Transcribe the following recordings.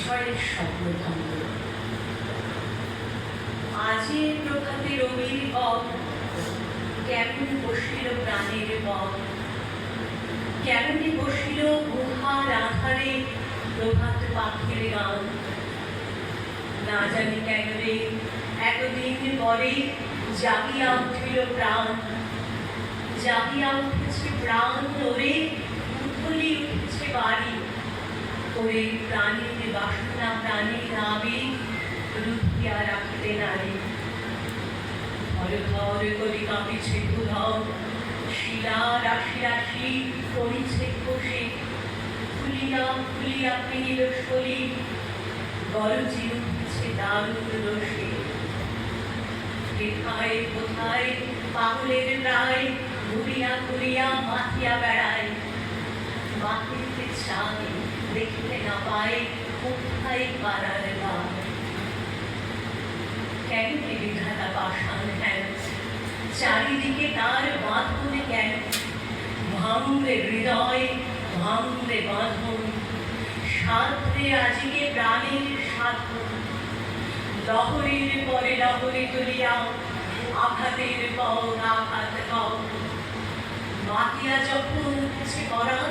ঝড়ের স্বপ্ন ভাঙল আজি প্রভাতে রবির পথ কেমন বসিল প্রাণের পথ কেমনি বসিল গুহার আধারে প্রভাত পাখির গান? না জানি কেন রে, এতদিন পরে জাগিয়া উঠিল প্রাণ। জাগিয়া উঠেছে প্রাণ ওরে উথলি উঠেছে বাড়ি। ওরে প্রাণীর বাসনা প্রাণীর আবেগ রুখিয়া রাখতে নারী ধর করি কাঁপিছে ধুধর শিলা রাশি রাশি করিছে কোষে ফুলিয়া ফুলিয়া পিনিল শলি গরজি উঠছে দারুণ রসে কোথায় কোথায় পাগলের প্রায় ঘুরিয়া ঘুরিয়া মাথিয়া বেড়ায় মাথিতে চাই দেখতে না পায় কোথায় পাড়ার গান কেন এ বিধাতা পাষাণ হেন চারিদিকে তার বাঁধনে কেন ভাঙলে হৃদয় ভাঙলে বাঁধন সাধরে আজিকে প্রাণের সাধন লহরীর পরে লহরী তুলিয়া আঘাতের পর আঘাত কর মাতিয়া যখন উঠছে পরাণ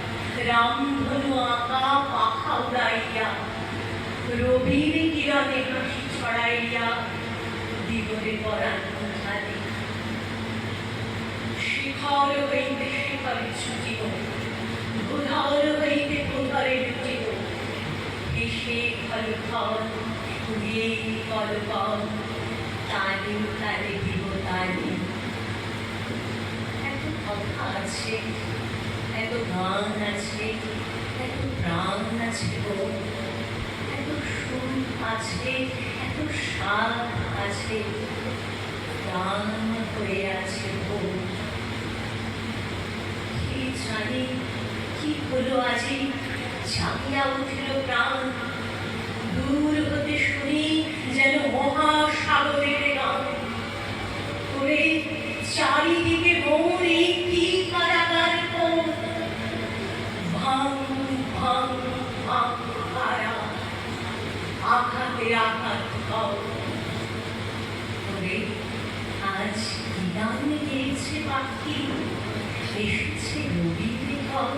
রামধনু আঁকা পাখা উড়াইয়া রবির কিরণে হাসি ছড়াইয়া দিগরে পরাণ ধারে শিখর হইতে শিখরে ছুটিব ভূধর হইতে ভূধরে লুটিব এসে ফল ফল দিয়ে কল কল তালে তালে দিব তালে। এত কথা আছে এত গান আছে, এত প্রাণ আছে এত সুর আছে, এত স্বাদ আছে গান হয়ে আছে গো। কি জানি কি হলো আজি জাগিয়া উঠিল প্রাণ। দূর হতে শুনি যেন মহাসাগরের আঘাতে আঘাত কর করে আজ গান গিয়েছে পাখি এসেছে রবির ঘর